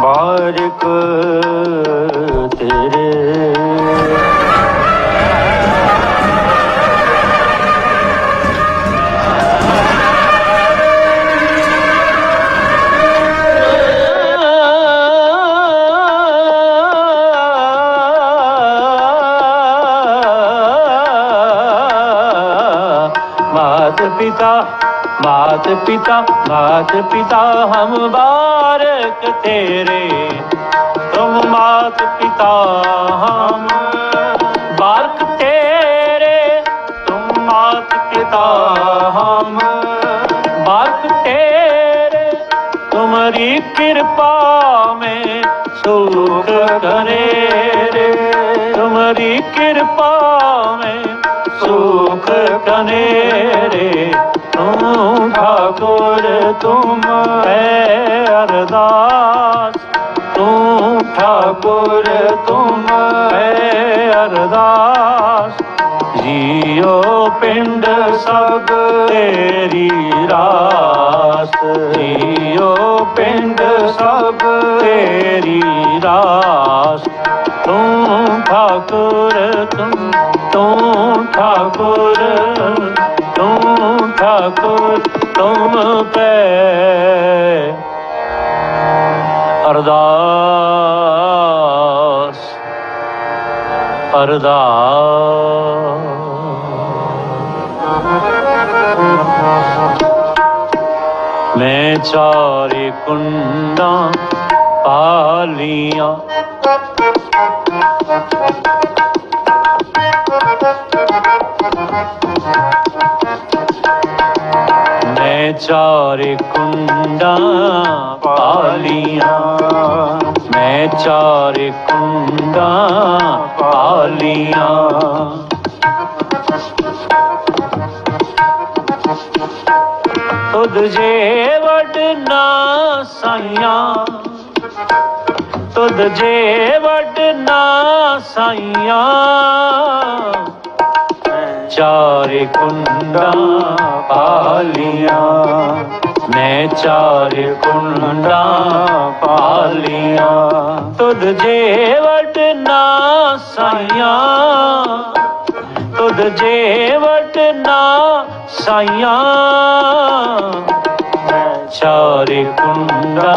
ਬਾਰਕ ਤੇਰੇ। ਮਾਤ ਪਿਤਾ मात पिता मात पिता हम बारक तेरे तुम मात पिता हम बारक तेरे तुम मात पिता हम बारक तेरे तुम्हारी कृपा में सुख करे रे तुम्हारी कृपा में सुख कने रे ਤੂੰ ਠਾਕੁਰ, ਤੁਮ ਹੈ ਅਰਦਾਸ। ਤੂੰ ਠਾਕੁਰ, ਤੁਮ ਹੈ ਅਰਦਾਸ। ਜੀਓ ਪਿੰਡ ਸਭ ਤੇਰੀ ਰਾਸ। ਜੀਓ ਪਿੰਡ ਸਭ ਤੇਰੀ ਰਾਸ। ਤੂੰ ਠਾਕੁਰ, ਤੁਮ ਤੂੰ ਠਾਕੁਰ ਠਾਕੁਰ ਤੁਮ ਪੈ। ਅਰਦਾਸ ਅਰਦਾਸ। ਮੈਂ ਚਾਰੇ ਕੁੰਡਾਂ ਪਾਲੀਆਂ ਮੈਂ ਚਾਰ ਕੁੰਡਾਂ ਪਾਲੀਆਂ। ਮੈਂ ਚਾਰ ਕੁੰਡਾਂ ਪਾਲੀਆਂ। ਤੁਧ ਜੇ ਨਾ ਸਾਈਆਂ। ਤੁਧ ਜੇ ਵਡਨਾ ਸਾਈਆਂ। ਚਾਰੇ ਕੁੰਡਾਂ ਪਾਲੀਆਂ। ਮੈਂ ਚਾਰ ਕੁੰਡਾ ਪਾਲੀਆਂ। ਤੁਧ ਜੇ ਵਡਨਾ ਸਾਈਆਂ। ਤੁਧ ਜੇ ਵਟਨਾ ਸਾਈਆਂ। ਚਾਰੇ ਕੁੰਡਾ